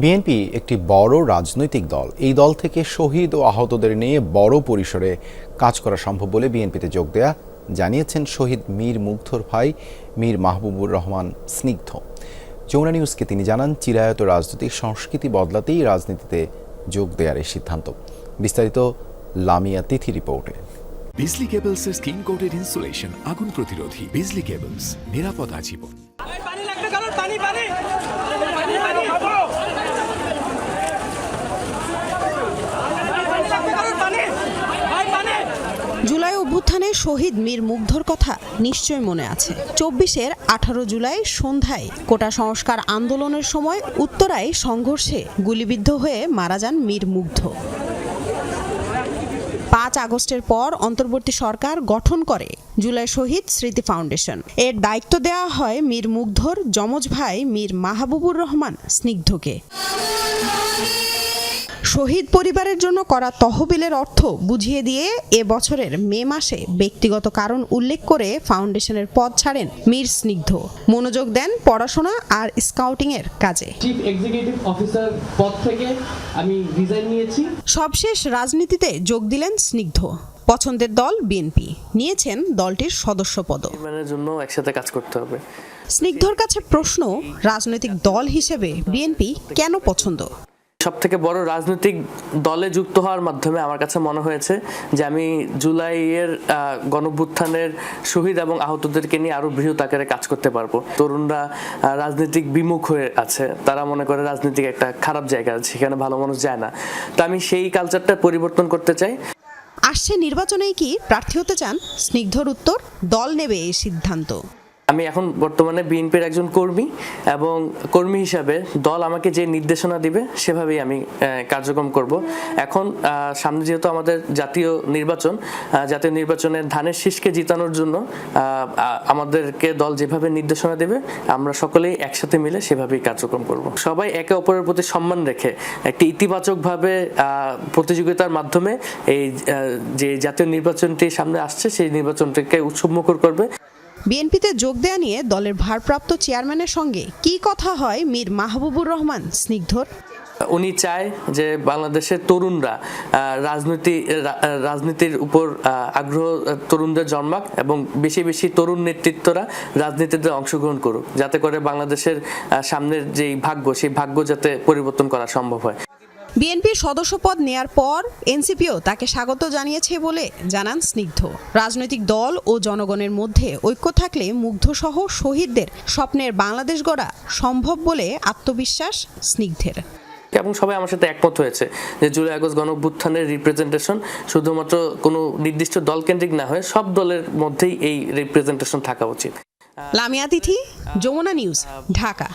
BNP একটি বড় রাজনৈতিক দল। এই দল থেকে শহীদ ও আহতদের নিয়ে বড় পরিসরে কাজ করা সম্ভব বলে বিএনপিতে যোগ দেয়া জানিয়েছেন শহীদ মীর মুগ্ধর ভাই মীর মাহবুবুর রহমান স্নিগ্ধ। যমুনা নিউজকে তিনি জানান চিরায়ত রাজনৈতিক সংস্কৃতি বদলাতেই রাজনীতিতে যোগ দেওয়ার এই সিদ্ধান্ত। বিস্তারিত লামিয়া তিথি রিপোর্টে। বিজলি কেবলসের স্কিন কোটেড ইনসুলেশন আগুন প্রতিরোধী বিজলি কেবলস নিরাপদ আজীবন। পানি লাগবে কারণ পানি পানি পানি লাগবে কারণ পানি ভাই পানি জুলাই অভ্যুত্থানে শহীদ মীর মুগ্ধর কথা নিশ্চয় মনে আছে। চব্বিশের আঠারো জুলাই সন্ধ্যায় কোটা সংস্কার আন্দোলনের সময় উত্তরায় সংঘর্ষে গুলিবিদ্ধ হয়ে মারা যান মীর মুগ্ধ। পাঁচ আগস্টের পর অন্তর্বর্তী সরকার গঠন করে জুলাই শহীদ স্মৃতি ফাউন্ডেশন। এর দায়িত্ব দেওয়া হয় মীর মুগ্ধর, যমজ ভাই মীর মাহবুবুর রহমান স্নিগ্ধকে। শহীদ পরিবারের জন্য করা তহবিলের অর্থ বুঝিয়ে দিয়ে এ বছরের মে মাসে ব্যক্তিগত কারণ উল্লেখ করে ফাউন্ডেশনের পদ ছাড়েন মীর স্নিগ্ধ। মনোযোগ দেন পড়াশোনা আর স্কাউটিং এর কাজে। চিফ এক্সিকিউটিভ অফিসার পদ থেকে আমি রিজাইন নিয়েছি। সবশেষ রাজনীতিতে যোগ দিলেন স্নিগ্ধ। পছন্দের দল বিএনপি। নিয়েছেন দলটির সদস্য পদ জন্য একসাথে কাজ করতে হবে। স্নিগ্ধর কাছে প্রশ্ন রাজনৈতিক দল হিসেবে বিএনপি কেন পছন্দ? সব থেকে বড় রাজনৈতিক দলে যুক্ত হওয়ার মাধ্যমে আমার কাছে মনে হয়েছে যে আমি জুলাইয়ের গণভ্যুত্থানের শহীদ এবং আহতদেরকে নিয়ে আরও বৃহৎ আকারে কাজ করতে পারব। তরুণরা রাজনৈতিক বিমুখ হয়ে আছে। তারা মনে করে রাজনীতিক একটা খারাপ জায়গা, সেখানে ভালো মানুষ যায় না। তো আমি সেই কালচারটা পরিবর্তন করতে চাই। আসছে নির্বাচনেই কি প্রার্থী হতে চান? স্নিগ্ধর উত্তর, দল নেবে এই সিদ্ধান্ত। আমি এখন বর্তমানে বিএনপির একজন কর্মী এবং কর্মী হিসাবে দল আমাকে যে নির্দেশনা দিবে, সেভাবেই আমি কার্যক্রম করব। এখন সামনে যেহেতু আমাদের জাতীয় নির্বাচন জাতীয় নির্বাচনে ধানের শীষকে জিতানোর জন্য আমাদেরকে দল যেভাবে নির্দেশনা দেবে, আমরা সকলেই একসাথে মিলে সেভাবেই কার্যক্রম করব। সবাই একে অপরের প্রতি সম্মান রেখে, একটি ইতিবাচকভাবে প্রতিযোগিতার মাধ্যমে এই যে জাতীয় নির্বাচনটি সামনে আসছে, সেই নির্বাচনটিকে উৎসবমুখর করবে। বিএনপিতে যোগ দেয়া নিয়ে দলের ভারপ্রাপ্ত চেয়ারম্যানের সঙ্গে কি কথা হয় মীর মাহবুবুর রহমান? স্নিগ্ধর? উনি চায় যে বাংলাদেশের তরুণরা রাজনীতি রাজনীতির উপর আগ্রহ তরুণদের জন্মাক এবং বেশি বেশি তরুণ নেতৃত্বরা রাজনীতিতে অংশগ্রহণ করুক, যাতে করে বাংলাদেশের সামনের যেই ভাগ্য, সেই ভাগ্য যাতে পরিবর্তন করা সম্ভব হয়। বিএনপির সদস্যপদ নেয়ার পর এনসিপিও তাকে স্বাগত জানিয়েছে বলে জানান স্নিগ্ধ। রাজনৈতিক দল ও জনগণের মধ্যে ঐক্য থাকলে মুগ্ধসহ শহীদদের স্বপ্নের বাংলাদেশ গড়া সম্ভব বলে আত্মবিশ্বাস স্নিগ্ধের। এবং সবাই আমার সাথে একমত হয়েছে যে জুলাই আগস্ট গণ অভ্যুত্থানের রিপ্রেজেন্টেশন শুধুমাত্র কোনো নির্দিষ্ট দলকেন্দ্রিক না হয়ে সব দলের মধ্যেই এই রিপ্রেজেন্টেশন থাকা উচিত। লামিয়া তিথি যমুনা নিউজ ঢাকা।